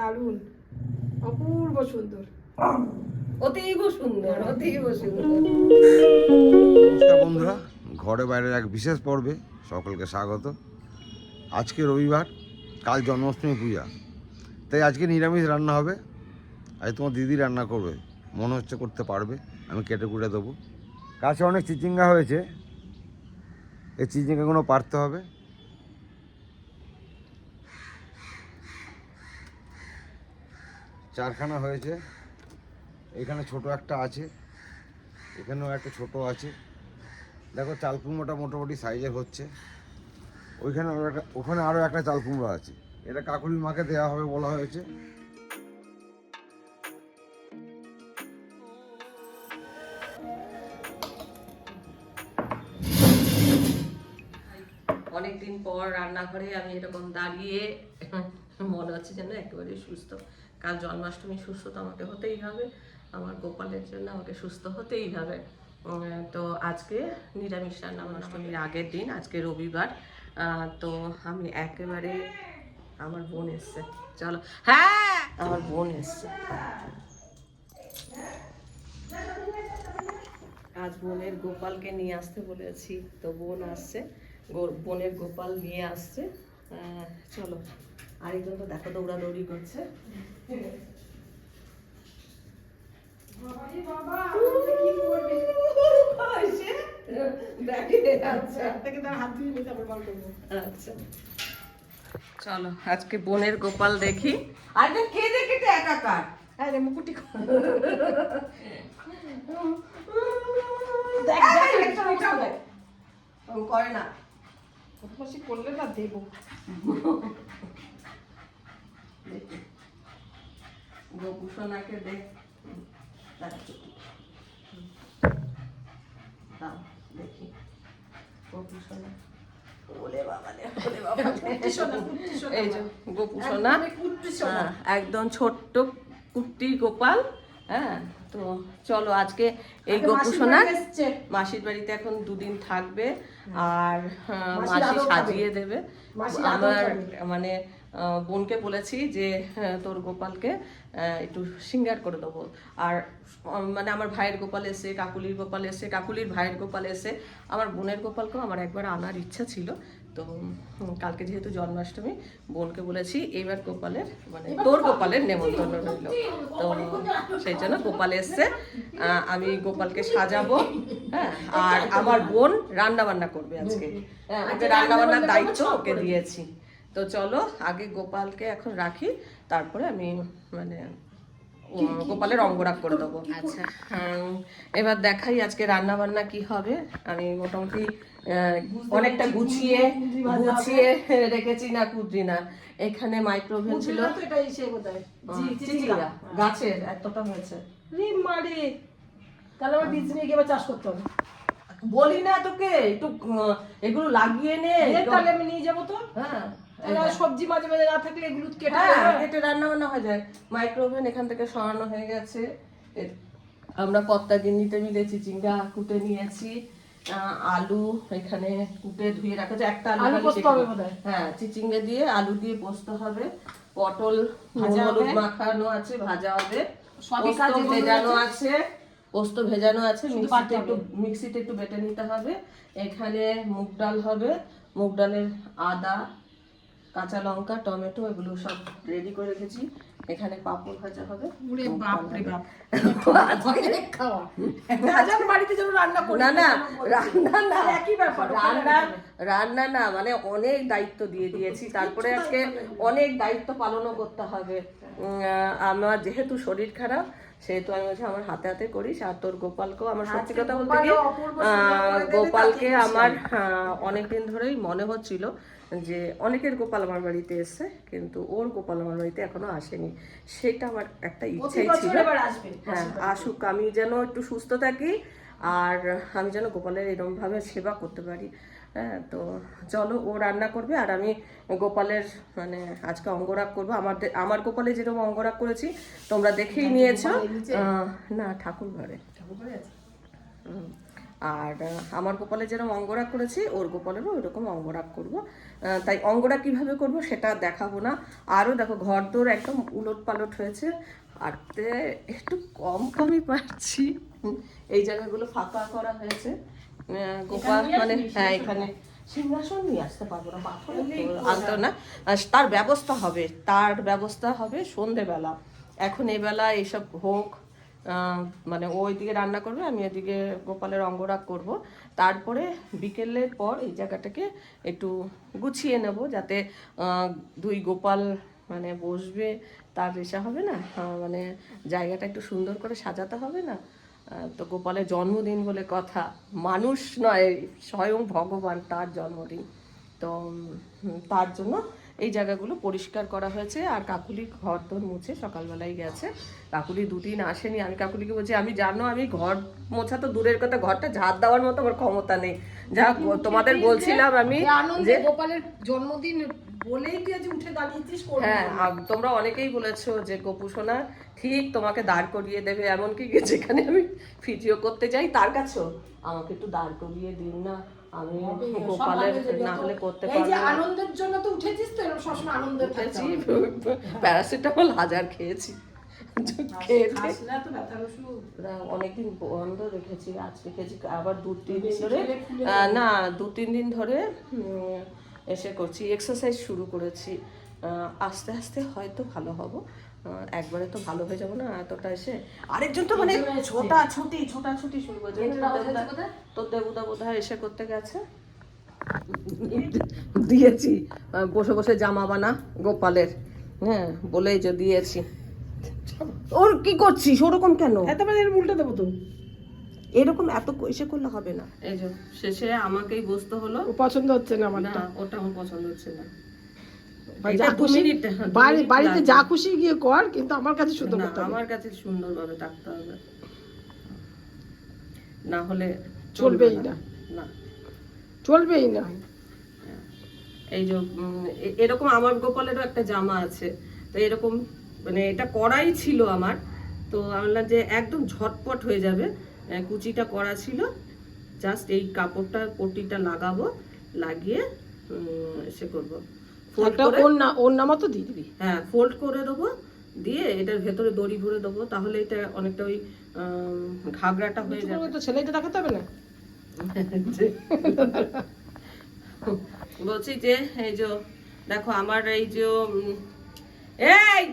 দারুণ। অপূর্ব সুন্দর। অতীব সুন্দর অতীব সুন্দর। বন্ধুরা, ঘরে বাইরের এক বিশেষ পর্বে সকলকে স্বাগত। আজকে রবিবার, কাল জন্মাষ্টমী পূজা। তাই আজকে নিরামিষ রান্না হবে। আজ তোমার দিদি রান্না করবে, মনে হচ্ছে করতে পারবে, আমি কেটে কুটে দেবো। কাছে অনেক চিচিঙ্গা হয়েছে, এই চিচিঙ্গাগুলো পারতে হবে। চারখানা হয়েছে। এখানে ছোট একটা আছে, এখানেও একটা ছোট আছে। দেখো, চাল কুমড়োটা মোটামুটি সাইজের হচ্ছে। ওইখানে ওখানে আরও একটা চাল কুমড়ো আছে। এটা কাকুলির মাকে দেওয়া হবে বলা হয়েছে। অনেকদিন পর রান্নাঘরে আমি এরকম দাঁড়িয়ে, মনে হচ্ছে যেন একেবারে সুস্থ। কাল জন্মাষ্টমী সুস্থ তো আমাকে হতেই হবে। আমার গোপালের জন্য আমাকে সুস্থ হতেই হবে। তো আজকে নিরামিষ রান্না অষ্টমীর আগের দিন, আজকে রবিবার। তো আমি একেবারে আমার বোন এসছে। চলো। হ্যাঁ আমার বোন এসছে। আজ বোনের গোপালকে নিয়ে আসতে বলেছি, তো বোন আসছে। বোনের গোপাল নিয়ে আসছে। চলো। আরেকজন তো দেখো দৌড়াদৌড়ি করছে। আচ্ছা। চলো আজকে বোনের গোপাল দেখি। আজকে কে দেখি একাকার? আরে মুকুটি করে। না। করলে না দেবো। দেখ। দাও, দেখি হ্যাঁ, একদম ছোট্ট কুট্টি গোপাল হ্যাঁ? তো চলো আজকে এই গোপুসোনা মাসির বাড়িতে এখন দুদিন থাকবে আর মাসি সাজিয়ে দেবে। আমার মানে বোনকে বলেছি যে হ্যাঁ, তোর গোপালকে একটু সিঙ্গার করে দেবো। আর মানে আমার ভাইয়ের গোপাল এসে কাকুলির গোপাল এসে কাকুলির ভাইয়ের গোপাল এসে আমার বোনের গোপালকেও আমার একবার আনার ইচ্ছা ছিল। তো কালকে যেহেতু জন্মাষ্টমী বোনকে বলেছি এইবার গোপালের মানে তোর গোপালের নেমন্তন্ন রইল। তো সেই জন্য গোপাল এসছে আমি গোপালকে সাজাবো হ্যাঁ আর আমার বোন রান্না বান্না করবে আজকে। হ্যাঁ, ওকে রান্না বান্নার দায়িত্ব ওকে দিয়েছি। তো চলো আগে গোপালকে এখন রাখি তারপরে আমি মানে গোপালের অঙ্গরাগ করে দেবো। আচ্ছা এবার দেখাই আজকে রান্না বান্না কি হবে। আমি মোটামুটি অনেকটা গুছিয়ে গুছিয়ে রেখেছি না কুদ্রি না। এখানে মাইক্রোভেন ছিল। গাছের এতটা হয়েছে। মারে। তাহলে আমার বীজ নিয়ে গিয়ে চাষ করতে হবে। বলি না তোকে একটু এগুলো লাগিয়ে নে তাহলে আমি নিয়ে যাব তো। হ্যাঁ। সবজি মাঝে মাঝে না থাকলে এগুলো কেটে হ্যাঁ কেটে রান্না বান্না হয়ে যায়। মাইক্রোওভেন এখান থেকে সরানো হয়ে গেছে। আমরা পত্তা গিন্নিতে মিলে চিচিঙ্গা কুটে নিয়েছি আলু এখানে কুটে ধুয়ে রাখা যায়। একটা আলু আলু পোস্ত হবে হ্যাঁ চিচিঙ্গা দিয়ে আলু দিয়ে পোস্ত হবে। পটল ভাজা হলুদ মাখানো আছে ভাজা হবে। ভেজানো আছে। পোস্ত ভেজানো আছে। মিক্সিতে একটু মিক্সিতে একটু বেটে নিতে হবে। এখানে মুগ ডাল হবে। মুগ ডালের আদা কাঁচা লঙ্কা টমেটো এগুলো সব রেডি করে রেখেছি। এখানে পাঁপড় ভাজা হবে। ওরে বাপ রে বাপ। খাওয়া রাজার বাড়িতে যেন রান্না করি না না রান্না না। একই ব্যাপার রান্না রান্না না মানে অনেক দায়িত্ব দিয়ে দিয়েছি। তারপরে আজকে অনেক দায়িত্ব পালনও করতে হবে। আমার যেহেতু শরীর খারাপ সেহেতু আমি বলছি আমার হাতে হাতে করিস আর তোর গোপালকেও আমার সত্যি কথা বলতে কি দেবে, গোপালকে আমার অনেক দিন ধরেই মনে হচ্ছিল যে অনেকের গোপাল আমার বাড়িতে এসছে কিন্তু ওর গোপাল আমার বাড়িতে এখনও আসেনি। সেটা আমার একটা ইচ্ছাই ছিল। হ্যাঁ আসুক আমি যেন একটু সুস্থ থাকি আর আমি যেন গোপালের এরকম ভাবে সেবা করতে পারি। হ্যাঁ তো চলো ও রান্না করবে আর আমি গোপালের মানে আজকে অঙ্গরাগ করব। আমাদের আমার গোপালে যেরকম অঙ্গরাগ করেছি তোমরা দেখেই নিয়েছো। না ঠাকুর ঘরে। আর আমার গোপালে যেরকম অঙ্গরাগ করেছি ওর গোপালেরও ওইরকম অঙ্গরাগ করব। তাই অঙ্গরাগ কীভাবে করব সেটা দেখাবো না। আরও দেখো ঘর দোর একদম উলট পালট হয়েছে আরতে একটু কম কমই পাচ্ছি এই জায়গাগুলো ফাঁকা করা হয়েছে। গোপাল মানে হ্যাঁ এখানে। সিংহাসন নিয়ে আসতে পারব না পাথর আনতে না। তার ব্যবস্থা হবে তার ব্যবস্থা হবে সন্ধেবেলা। এখন এবেলা এইসব হোক মানে ও ওইদিকে রান্না করবে আমি এদিকে গোপালের অঙ্গরাগ করব। তারপরে বিকেলের পর এই জায়গাটাকে একটু গুছিয়ে নেব যাতে দুই গোপাল মানে বসবে তার রেশা হবে না মানে জায়গাটা একটু সুন্দর করে সাজাতে হবে না। তো গোপালের জন্মদিন বলে কথা। মানুষ নয় স্বয়ং ভগবান তার জন্মদিন। তো তার জন্য এই জায়গাগুলো পরিষ্কার করা হয়েছে। আর কাকুলি ঘর তোর মুছে সকালবেলায় গেছে। কাকুলি দুদিন আসেনি। আমি কাকুলিকে বলছি আমি জানো আমি ঘর মোছা তো দূরের কথা। ঘরটা ঝাড় দেওয়ার মতো আমার ক্ষমতা নেই। যা তোমাদের বলছিলাম আমি যে গোপালের জন্মদিন বলেই তুই আজ উঠে দাঁড়িয়েছিস হ্যাঁ তোমরা অনেকেই বলেছ যে গপু সোনা ঠিক তোমাকে দাঁড় করিয়ে দেবে এমনকি যেখানে আমি ফিজিও করতে যাই তার কাছেও আমাকে একটু দাঁড় করিয়ে দিন না। আমি গোপালের না হলে করতে এই যে আনন্দের জন্য তো উঠেছিস তো এরকম সবসময় আনন্দের খেয়েছি প্যারাসিটামল হাজার খেয়েছি। অনেকদিন বন্ধ রেখেছি আবার দু তিন দিন ধরে না দু তিন দিন ধরে এসে করছি এক্সারসাইজ শুরু করেছি। আহ, আস্তে আস্তে হয়তো ভালো হব। একবারে তো ভালো হয়ে যাব না এতটা এসে। আরেকজন তো মানে ছোটা ছুটি ছোটা ছুটি শুরু করেছে। তোর দেবুদা বোধ হয় এসে করতে গেছে। দিয়েছি। বসে বসে জামা বানা গোপালের। হ্যাঁ বলেই যে দিয়েছি। ওর কি করছিস? ওরকম কেন? এত এর উল্টে দেবো তো। এরকম এত এসে করলে হবে না। এই যে শেষে আমাকেই বসতে হলো। ও পছন্দ হচ্ছে না আমার না ওটা আমার পছন্দ হচ্ছে না। যা খুশি হ্যাঁ, বাড়িতে যা খুশি গিয়ে কর কিন্তু আমার কাছে না আমার কাছে সুন্দরভাবে থাকতে হবে। না হলে চলবেই না। না। চলবেই না। এই যে এরকম আমার গোপালেরও একটা জামা আছে। তো এরকম মানে এটা করাই ছিল আমার। তো আমি বললাম যে একদম ঝটপট হয়ে যাবে। কুচিটা করা ছিল। জাস্ট এই কাপড়টা পট্টিটা লাগাবো লাগিয়ে উম, সে করব। ফোল্ড ওর না ওর নামা তো দিয়ে দিবি? হ্যাঁ ফোল্ড করে দেবো। দিয়ে এটার ভেতরে দড়ি ভরে দেবো। তাহলে এটা অনেকটা ওই ঘাগরাটা হয়ে যাবে। তো ছেলেটা দেখাতে হবে না? বলছি যে এই যে দেখো আমার এই যে এই!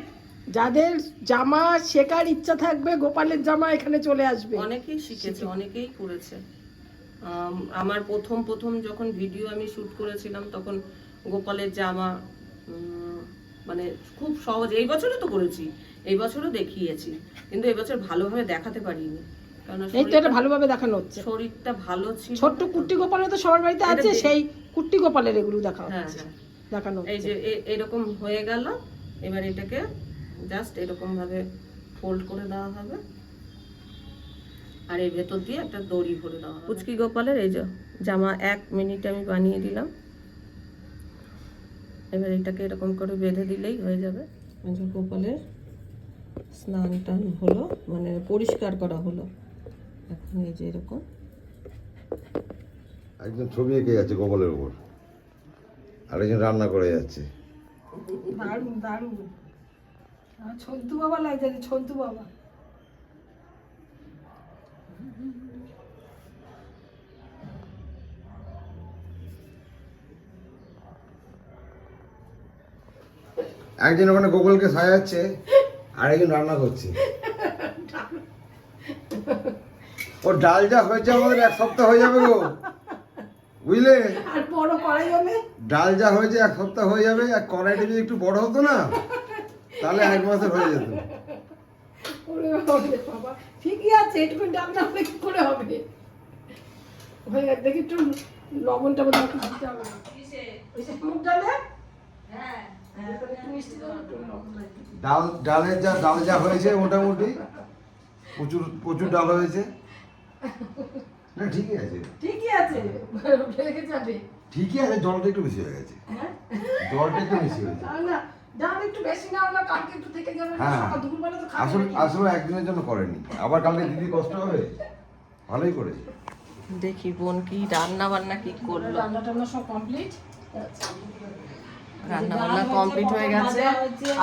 যাদের জামা শেখার ইচ্ছা থাকবে গোপালের জামা এখানে চলে আসবে। অনেকেই শিখেছে অনেকেই করেছে। আমার প্রথম প্রথম যখন ভিডিও আমি শুট করেছিলাম তখন গোপালের জামা মানে খুব সহজ এই বছরও তো করেছি এই বছরও দেখিয়েছি কিন্তু এবছর ভালোভাবে দেখাতে পারিনি। এই তো এটা ভালোভাবে দেখানো হচ্ছে। শরীরটা ভালো ছিল ছোট্ট কুট্টি তো সবার বাড়িতে আছে সেই কুট্টি গোপালের এগুলো দেখা হ্যাঁ হচ্ছে হ্যাঁ। দেখানো এই যে এরকম হয়ে গেল এবার এটাকে জাস্ট এরকম ভাবে ফোল্ড করে দেওয়া হবে। আর এই ভেতর দিয়ে একটা দড়ি ভরে দেওয়া হবে। পুচকি গোপালের এই যে জামা এক মিনিটে আমি বানিয়ে দিলাম। এবার এটাকে এরকম করে বেঁধে দিলেই হয়ে যাবে। গোপালের স্নান টান হলো মানে পরিষ্কার করা হলো। এখন এই যে এরকম। একজন ছবি এঁকে যাচ্ছে গোপালের উপর। আরেকজন রান্না করে যাচ্ছে। দারুণ দারুণ। ছন্তু বাবা লাগছে ছন্তু বাবা। একজন ওখানে গোপালকে সাজাচ্ছে আর একজন রান্না করছে। ওর ডাল যা হয়েছে আমাদের এক সপ্তাহ হয়ে যাবে গো। বুঝলে? আর বড় করাই হবে? ডাল যা হয়েছে এক সপ্তাহ হয়ে যাবে আর কড়াইটা যদি একটু বড় হতো না তাহলে এক মাসের হয়ে যেত। বাবা। ঠিকই আছে এটুকু ডাল না হলে কি করে হবে? হয়ে গেছে দেখি একটু লবণটা বোধ হয় দিতে হবে। ওই যে মুগ ডালে? হ্যাঁ। একটু একটু লবণ লাগবে। ডাল ডালের যা ডাল যা হয়েছে মোটামুটি প্রচুর প্রচুর ডাল হয়েছে। না ঠিকই আছে। ঠিকই আছে যাবে। ঠিকই আছে জলটা একটু বেশি হয়ে গেছে। হ্যাঁ? জলটা একটু বেশি হয়েছে। তাহলে একটু বেশি না হলে কালকে একটু থেকে যাবে হ্যাঁ। সকাল দুপুরবেলা তো খাবে আসলে আসলে একদিনের জন্য করেনি আবার কালকে দিদি কষ্ট হবে ভালোই করেছে দেখি বোন কি রান্না বান্না কি করল রান্না টান্না সব কমপ্লিট রান্না বান্না কমপ্লিট হয়ে গেছে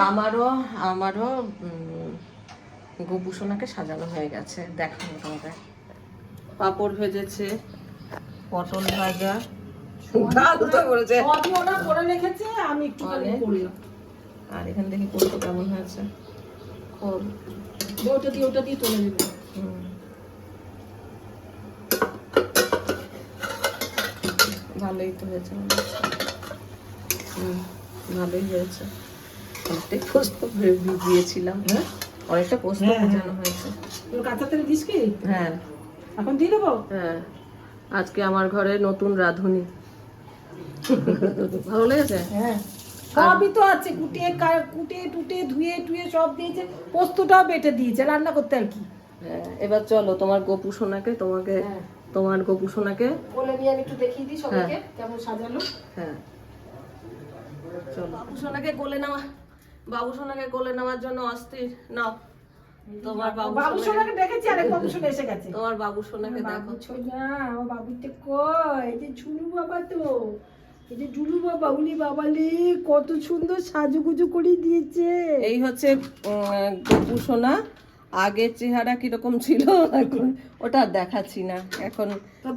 আমারও আমারও উম, গোপু সোনাকে সাজানো হয়ে গেছে দেখো তোমাদের পাঁপড় ভেজেছে পটল ভাজা ডাল তো করেছে করে রেখেছে আমি একটুখানি অনেক। আর এখান থেকে পোস্ত কেমন হয়েছে। খোল ওটা দিয়ে ওটা দিয়ে তুলে হুম। ভালোই তো হয়েছে হুম, ভালোই হয়েছে। অনেকটাই পোস্ত ভিজিয়েছিলাম হ্যাঁ? অনেকটা পোস্ত হ্যাঁ, হ্যাঁ। ভেজানো হয়েছে। তোর কাঁচা তেল দিস কি? হ্যাঁ। এখন দিয়ে দেবো? হ্যাঁ। আজকে আমার ঘরে নতুন রাঁধুনি। ভালো লেগেছে? হ্যাঁ। সবই তো আছে কুটিয়ে টুটে ধুয়ে টুয়ে সব দিয়েছে পোস্তটাও বেটে দিয়েছে রান্না করতে আর কি। হ্যাঁ, এবার চলো তোমার গোপু সোনাকে তোমাকে হ্যাঁ। তোমার গোপু সোনাকে। বলে নিয়ে আমি একটু দেখিয়ে দিই সবাইকে কেমন সাজালো। হ্যাঁ। চলো। বাবু সোনাকে কোলে নেওয়া বাবু সোনাকে কোলে নেওয়ার জন্য অস্থির। নাও তোমার বাবু সোনাকে দেখেছি আরেক বাবু সোনা এসে গেছে। তোমার বাবু সোনাকে দেখো। ছোনা আমার বাবুতে কয় এই যে ঝুলু বাবা তো। এই যে ঝুলু বাবা উলি বাবা লে কত সুন্দর সাজুগুজু করে দিয়েছে। এই হচ্ছে সোনা। আগের চেহারা কীরকম ছিল এখন ওটা দেখাচ্ছি না। এখন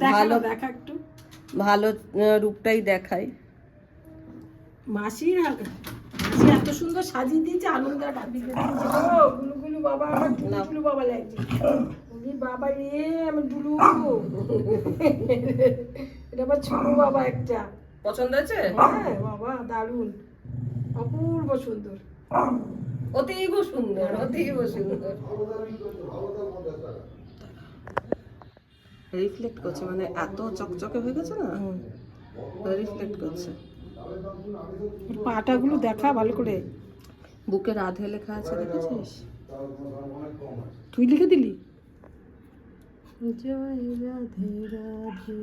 ভালো দেখা একটু। ভালো রূপটাই দেখাই। মাসির মাসি এত সুন্দর সাজিয়ে দিয়েছে আনন্দ আর বাপি গুলু গুলু বাবা আমার গুলু গুলু বাবা লাগছে। উলি বাবা রে আমার গুলু এটা আবার ছোট বাবা একটা। পছন্দ হয়েছে? হ্যাঁ বাবা দারুণ। অপূর্ব সুন্দর। অতীব সুন্দর অতীব সুন্দর। রিফ্লেক্ট করছে মানে এত চকচকে হয়ে গেছে না? রিফ্লেক্ট করছে। পাটাগুলো দেখা ভালো করে। বুকে রাধে লেখা আছে দেখেছিস? তুই লিখে দিলি? জয় রাধে রাধে।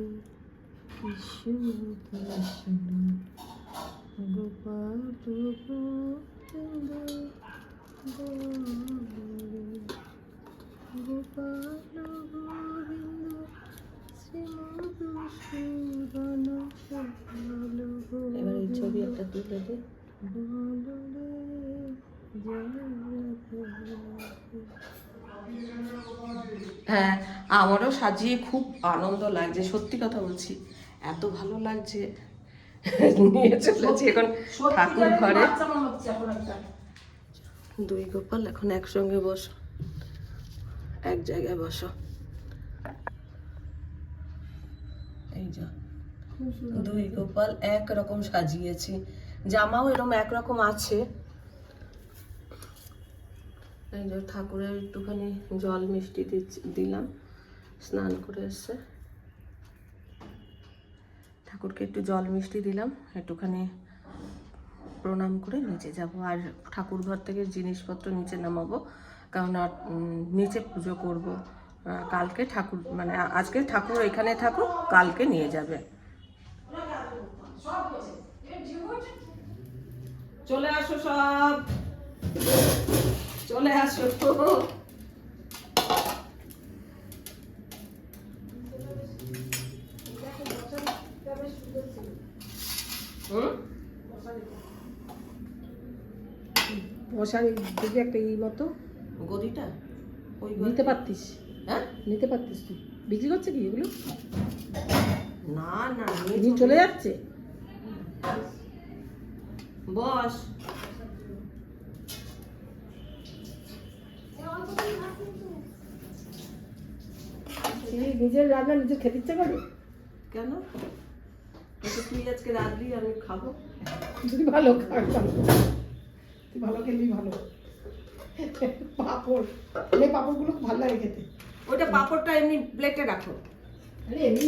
কৃষ্ণ কৃষ্ণ গোপাল গোবিন্দ গোপাল গোবিন্দ শ্রীমধুসূদন এবার এই ছবি একটা তুলে দে। হ্যাঁ আমারও সাজিয়ে খুব আনন্দ লাগছে, সত্যি কথা বলছি। এত ভালো লাগছে। নিয়ে চলেছি এখন ঠাকুর ঘরে। দুই গোপাল এখন একসঙ্গে বসো। এক জায়গায় বসো। এই যা। দুই গোপাল এক রকম সাজিয়েছি। জামাও এরকম একরকম আছে। এই যে ঠাকুরের একটুখানি জল মিষ্টি দিলাম। স্নান করে এসছে। ঠাকুরকে একটু জল মিষ্টি দিলাম একটুখানি প্রণাম করে নিচে যাব। আর ঠাকুর ঘর থেকে জিনিসপত্র নিচে নামাবো কারণ আর, নিচে পুজো করব। কালকে ঠাকুর মানে আজকে ঠাকুর এখানে থাকুক কালকে নিয়ে যাবে। চলে আসো সব। চলে আসো মশারি দিকে একটা ই মতো। গদিটা? ওই নিতে পারতিস। হ্যাঁ? নিতে পারতিস তুই। বিক্রি করছে কি এগুলো? না না নিয়ে চলে যাচ্ছে? বস। এই নিজের রান্না নিজের খেতে ইচ্ছে করে? কেন? তুই আজকে রাত্রি আমি খাব। তুই ভালো তুই ভালো খেলবি ভালো। পাপড়। এই পাপড়গুলো খুব ভালো লাগে খেতে। ওইটা পাঁপড়টা এমনি প্লেটে রাখো। আরে এমনি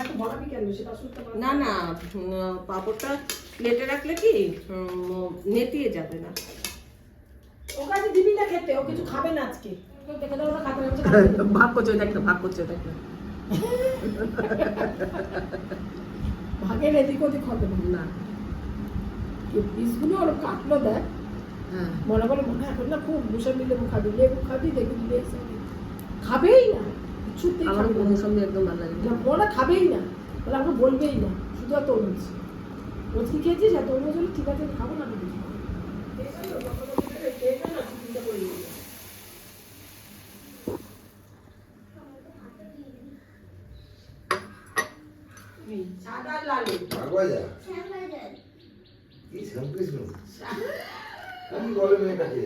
একটা বলাবি কেন? সেটা শুনতে না না পাঁপড়টা প্লেটে রাখলে কি নেতিয়ে যাবে না। ও কাছে দিবি না খেতে ও কিছু খাবে না আজকে। দেখে না খাবে খাবে না। ভাগ করছে দেখ ভাগ করছে দেখ ভাগের এদিক ওদিক হবে না। না। পিসগুলো ওর কাটলো দেখ। হ্যাঁ। মনে করে মনে এখন না খুব বসে মিলে লেবু খাবি লেবু খাবি দেখবি খাবেই না কিছুতেই আমার না। একদম ভালো লাগে না, ওরা খাবেই না। ওরা আমাকে বলবেই না শুধু আর তরমুজ রোজ কি খেয়েছিস? আর তরমুজ হলে ঠিক আছে খাব না আমি খাব। খেয়ে ফেলো, যখন তখন খেয়ে খেয়ে ফেলো, চিন্তা করিও না। হুম, সাদা আর ভাগবাজা? এই শ্যামকৃষ্ণ কি বলে মেয়েটাকে?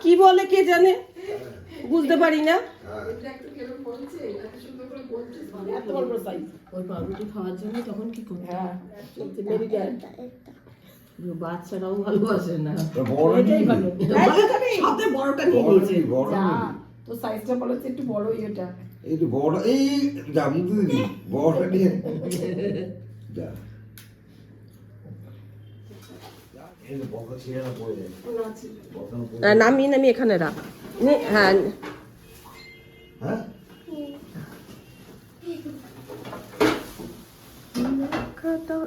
কি বলে কে জানে? বুঝতে পারি না। হ্যাঁ। বলছে, মানে এত বড় বড় size। ওই পাউরুটি খাওয়ার জন্য তখন কি করতে হ্যাঁ, বাচ্চারাও ভালোবাসে না। তো তো সাথে বড়টা নিয়ে নিয়েছে। তোর সাইজটা বলো একটু বড়ই এটা। এই বড় এই যা মুখ দিদি বড়টা নিয়ে যা। এই তো বড় ছিঁড়ে না পড়ে যায়। বড়টা না পড়ে আহ, নামিয়ে নামিয়ে এখানে রাখ। নে- হ্যাঁ। হ্যাঁ?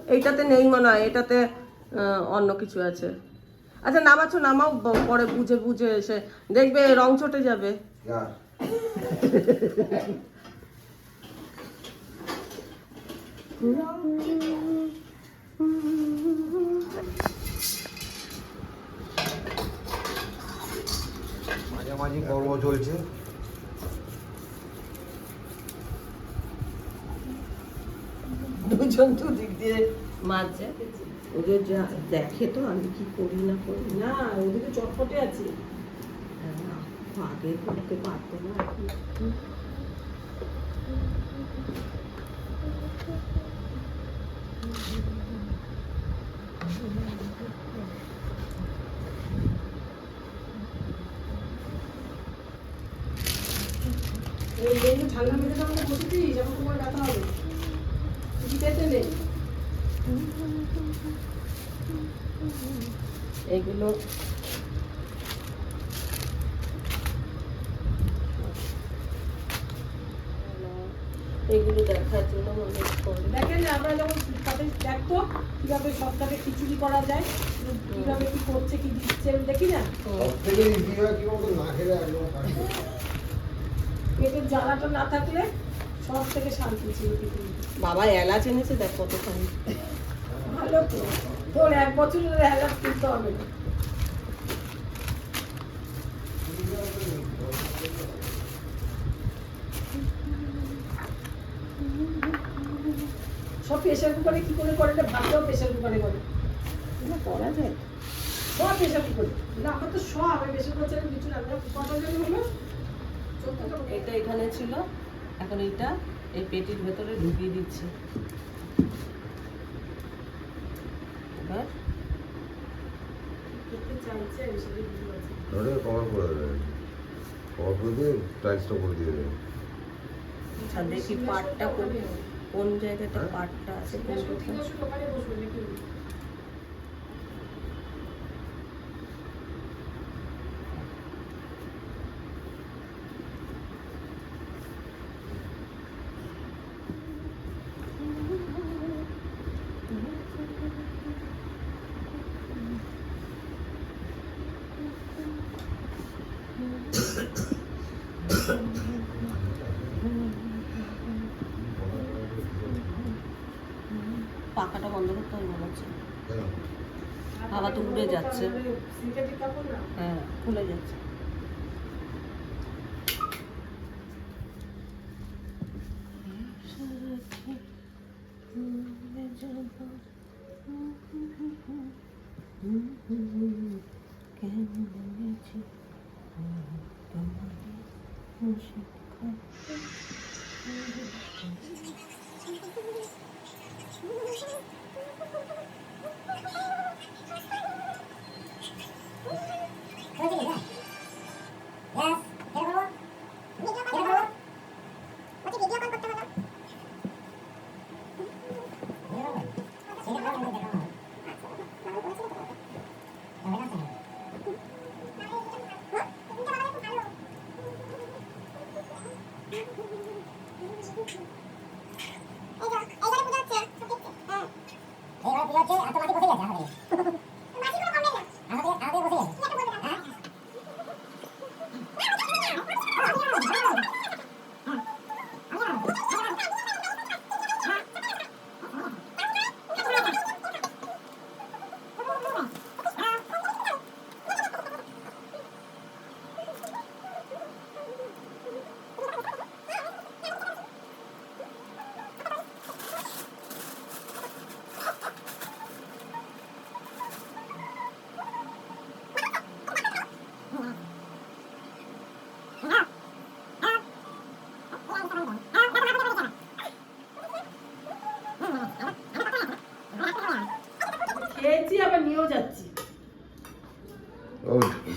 এইটাতে নেই মনে হয় এটাতে অন্য কিছু আছে। আচ্ছা নামাচ্ছ নামাও পরে বুঝে বুঝে এসে। দেখবে রং চটে যাবে। মাঝামাঝি পর্ব চলছে। দুজন তো দিক দিয়ে মারছে। ওদের যা দেখে তো আমি কি করি না করি? না না ওদিকে চটপটে আছে। হ্যাঁ, আগে করতে পারতো না এখন এই লেবু ঠান্ডা মেঝে ঠান্ডা বসেছিস এখন তোমার ব্যথা হবে কিছু পেতে নেই এগুলো এগুলো দেখার জন্য মনে করে দেখেন আমরা যখন তাদের দেখতো কীভাবে সবটাকে খিচুড়ি করা যায় কীভাবে কি করছে কি দিচ্ছে দেখি না? পেটের জ্বালাটা না থাকলে সব থেকে শান্তি ছিল বাবা এলাচ এনেছে দেখ কতখানি। ভালো তো। তোর এক বছরের হেলাপ কিনতে হবে না। সব প্রেশার কুকারে কি করে করে? না ভাতটাও প্রেশার কুকারে করে। এগুলো করা যায়। সব প্রেশার কুকারে না আমার তো সব আমি প্রেশার কুকারে কিছু না। কত জন হলো এটা এখানে ছিল। এখন এটা এই পেটির ভেতরে ঢুকিয়ে দিচ্ছে। এবার ওটা কভার করে দেবে। কভার করে দিয়ে টাইলসটা করে দিয়ে দেবে। দেখি পাটটা কোন কোন জায়গাতে হ্যাঁ? পাটটা আছে কোন কোথায়। তিনশো দোকানে বসবে নাকি পাখাটা বন্ধ করতে হবে মনে হচ্ছে কেন হাওয়া তো উড়ে যাচ্ছে। হ্যাঁ খুলে যাচ্ছে। এই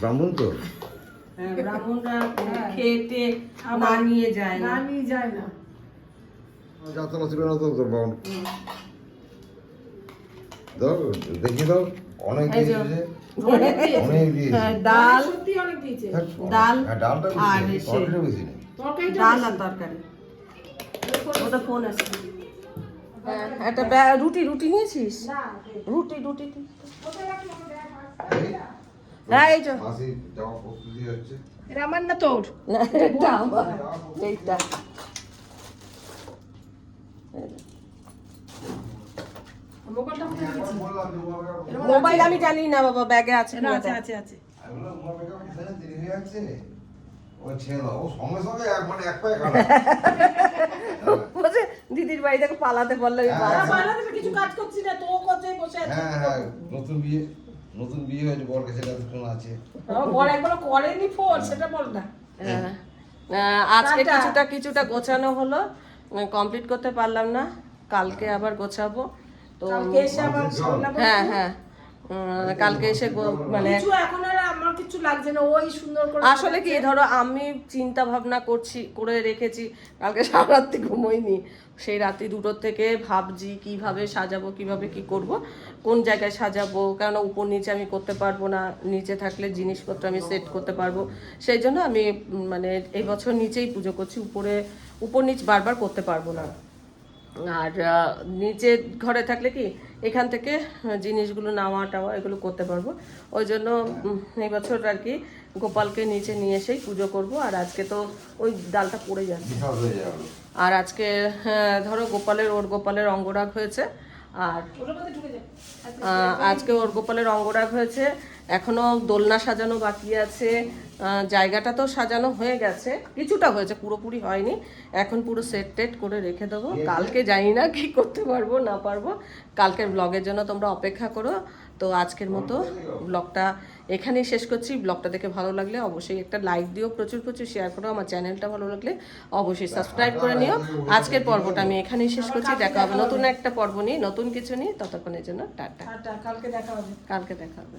ব্রাহ্মণ তো হ্যাঁ, ব্রাহ্মণরা হ্যাঁ। খেতে আবার নিয়ে যায় না। না নিয়ে যায় না। যাত্রা ছিল না তো তো বাউন দাও দেখি দাও অনেক দিয়েছে অনেক দিয়েছে। অনেক দিয়েছে। হ্যাঁ, ডাল। সত্যি অনেক দিয়েছে। ডাল ডালটা আর তরকারিটা বেশি নেই। তরকারিটা ডাল আর তরকারি। ওটা ফোন আছে একটা ব্যা- রুটি রুটি নিয়েছিস? রুটি রুটি দি। কোথায় রাখি আমার ব্যাগ আছে? এই, হ্যাঁ এই আমার না তোর? এটা আমার। এইটা। মোবাইল আমি জানি না বাবা ব্যাগে আছে কিনা আছে দিদির বাড়ি থেকে পালাতে পারলে আমি হ্যাঁ। না, কিছু কাজ করছি না তো বসে হ্যাঁ হ্যাঁ নতুন বিয়ে। নতুন বিয়ে হয়েছে বর কাছে আছে। বর একবার করেনি ফোন সেটা বল না। হ্যাঁ। আহ, আজকে। কিছুটা কিছুটা গোছানো হলো। কমপ্লিট করতে পারলাম না। কালকে আবার গোছাবো। তো হ্যাঁ হ্যাঁ। কালকে এসে মানে এখন আর আমার কিছু লাগছে না ওই সুন্দর করে আসলে কি ধরো আমি চিন্তা ভাবনা করছি করে রেখেছি কালকে সারা রাত্রি ঘুমোইনি। সেই রাত্রি দুটোর থেকে ভাবছি কীভাবে সাজাবো কীভাবে কি করব কোন জায়গায় সাজাবো কেননা উপর নিচে আমি করতে পারব না নিচে থাকলে জিনিসপত্র আমি সেট করতে পারব। সেই জন্য আমি মানে এই বছর নিচেই পুজো করছি উপরে উপর নিচ বারবার করতে পারব না। আর আহ, নিচে ঘরে থাকলে কি এখান থেকে জিনিসগুলো নেওয়া টাওয়া এগুলো করতে পারব। ওই জন্য এই বছর আর কি গোপালকে নিচে নিয়ে এসেই পুজো করব। আর আজকে তো ওই ডালটা পড়ে যাচ্ছে। যাবে। আর আজকে হ্যাঁ, ধরো গোপালের ওর গোপালের অঙ্গরাগ হয়েছে। আর আজকে ওর গোপালের অঙ্গরাগ হয়েছে। এখনও দোলনা সাজানো বাকি আছে। জায়গাটা তো সাজানো হয়ে গেছে। কিছুটা হয়েছে পুরোপুরি হয়নি। এখন পুরো সেট টেট করে রেখে দেবো। কালকে জানি না কি করতে পারব না পারব। কালকের ব্লগের জন্য তোমরা অপেক্ষা করো। তো আজকের মতো ব্লগটা এখানেই শেষ করছি। ব্লগটা দেখে ভালো লাগলে অবশ্যই একটা লাইক দিও। প্রচুর প্রচুর শেয়ার করো। আমার চ্যানেলটা ভালো লাগলে অবশ্যই সাবস্ক্রাইব করে নিও। আজকের পর্বটা আমি এখানেই শেষ করছি। দেখা হবে। নতুন একটা পর্ব নিয়ে নতুন কিছু নিয়ে। ততক্ষণের জন্য টাটা কালকে দেখা হবে। কালকে দেখা হবে।